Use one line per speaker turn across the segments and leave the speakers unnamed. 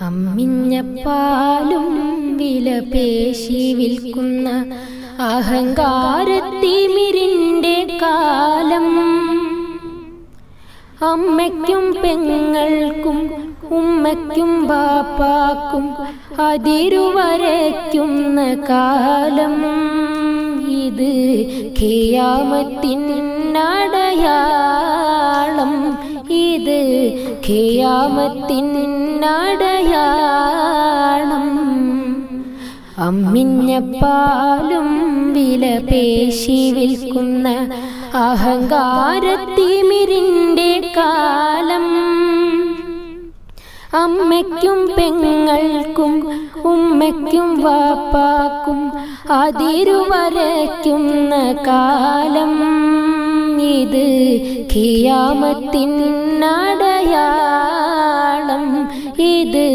അമ്മിഞ്ഞപ്പാലും വിലപേശി വിൽക്കുന്ന അഹങ്കാരത്തിമിരിന്റെ കാലം. അമ്മയ്ക്കും പെങ്ങൾക്കും ഉമ്മയ്ക്കും ബാപ്പാക്കും അതിരുവരയ്ക്കുന്ന കാലം. ഇത് ഖിയാമത്തിനടയാളം ഇത് ഖിയാമത്തിൻ അടയാളം അമ്മിഞ്ഞ അമ്മിഞ്ഞപ്പാലും വില പേശി വിൽക്കുന്ന അഹങ്കാരത്തിമിരിന്റെ കാലം. അമ്മയ്ക്കും പെങ്ങൾക്കും ഉമ്മയ്ക്കും വാപ്പാക്കും അതിരുവരയ്ക്കുന്ന കാലം. ഇത് ഖിയാമത്തിൻ ഖിയാമത്തിനടയാളം ഇത്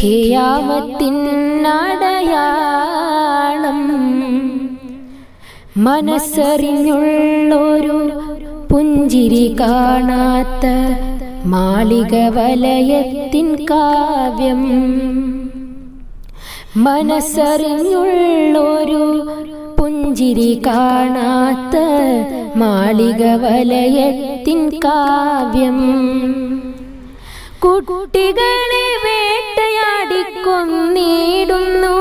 ഖിയാമത്തിൻ ഖിയാമത്തിനടയാളം മനസ്സറിഞ്ഞുള്ളൊരു പുഞ്ചിരി കാണാത്ത മാളിക വലയത്തിൻ കാവ്യം. മനസ്സറിഞ്ഞുള്ളൊരു പുഞ്ചിരി കാണാത്ത മാളിക വലയത്തിൻ കാവ്യം. കുട്ടികളെ വേട്ടയാടിക്കൊന്നിടുന്നു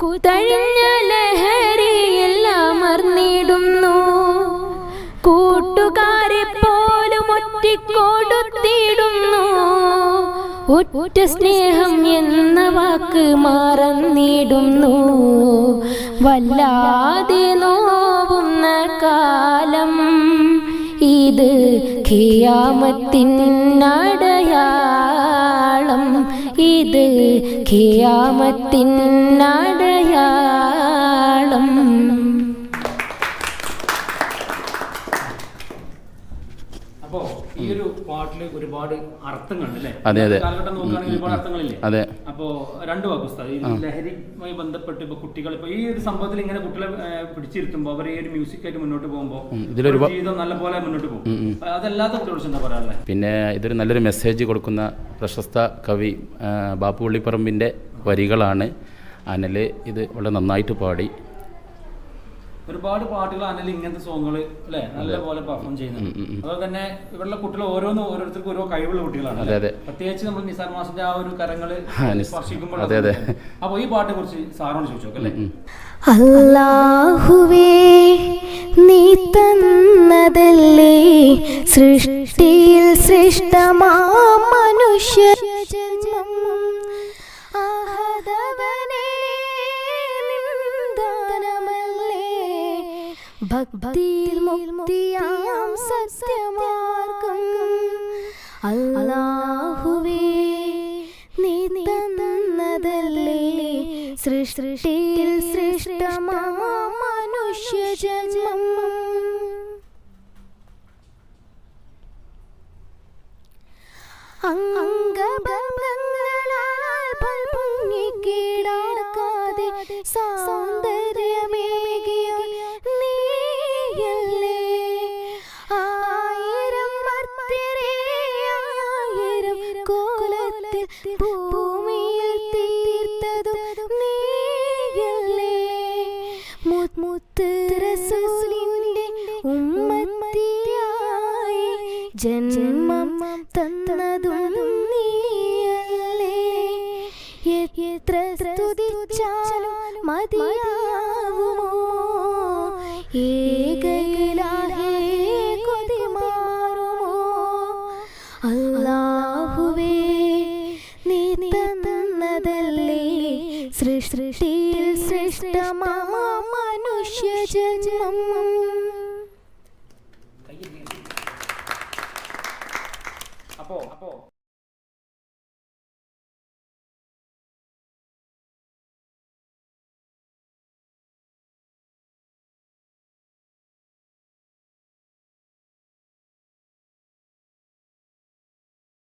കുത്തഴിഞ്ഞ ലഹരിയിൽ ഒറ്റ സ്നേഹം എന്ന വാക്ക് മറന്നിടുന്നു വല്ലാതെ നോവുന്ന കാലം ഇത് ഖിയാമത്തിനടയാളം ഇത് ഖിയാമത്തിനടയാളം
അപ്പോ ഈ ഒരു പാട്ടിൽ ഒരുപാട് അർത്ഥങ്ങളുണ്ട്
അതെ, അതെ. അതെ.
അപ്പോ രണ്ടു വാക്ക് ഈ ലഹരിയുമായി ബന്ധപ്പെട്ട് ഇപ്പൊ കുട്ടികൾ ഇപ്പൊ ഈ ഒരു സംഭവത്തിൽ ഇങ്ങനെ കുട്ടികളെ പിടിച്ചിരുത്തുമ്പോ അവർ ഈ ഒരു മ്യൂസിക് ആയിട്ട് മുന്നോട്ട് പോകുമ്പോൾ ജീവിതം നല്ല പോലെ മുന്നോട്ട് പോകും. അതല്ലാത്ത കുട്ടികളോട് എന്താ പറയാനുള്ളത്
പിന്നെ ഇതൊരു നല്ലൊരു മെസ്സേജ് കൊടുക്കുന്ന പ്രശസ്ത കവി ബാപ്പുപള്ളിപ്പറമ്പിന്റെ ബാപ്പു വരികളാണ്. അനൽ ഇത് വളരെ നന്നായിട്ട് പാടി.
ഒരുപാട് പാട്ടുകൾ ആണെങ്കിൽ ഇങ്ങനത്തെ സോങ്ങുകൾ അല്ലെ? നല്ല പോലെ പെർഫോം ചെയ്യുന്നുണ്ട്. അതുപോലെ തന്നെ ഇവരുടെ കുട്ടികൾ ഓരോന്ന് ഓരോരുത്തർക്കും ഓരോ കഴിവുള്ള കുട്ടികളാണ്
അതെ, അതെ.
പ്രത്യേകിച്ച് നമ്മൾ നിസാർ മാസിന്റെ ആ ഒരു
കരങ്ങൾ
സ്പർശിക്കുമ്പോൾ
അതെ, അതെ.
അപ്പൊ ഈ പാട്ടിനെ കുറിച്ച് സാറോട് ചോദിച്ചു അല്ലേ?
അല്ലാഹുവേ നീ തന്നതല്ലേ? സൃഷ്ടിയിൽ ശ്രേഷ്ഠമാ മനുഷ്യ ജന്മം. മുക്തിയാം സത്യമാർഗം. അല്ലാഹുവേ നീ തന്നതല്ലേ? സൃഷ്ടിയിൽ ഭൂമിയിൽ തീർത്തതും നീയല്ലേ? മുത്ത് റസൂലിന്റെ ഉമ്മത്തിയായി ജന്മം തന്നതും നീയല്ലേ? എത്ര സ്തുതിച്ചാലും മതിയാവുമോ? ഏകയിലാഹേ സൃഷ്ടിയിൽ ശ്രേഷ്ഠമാ മനുഷ്യ ജന്മം.
അപ്പോ അപ്പോ.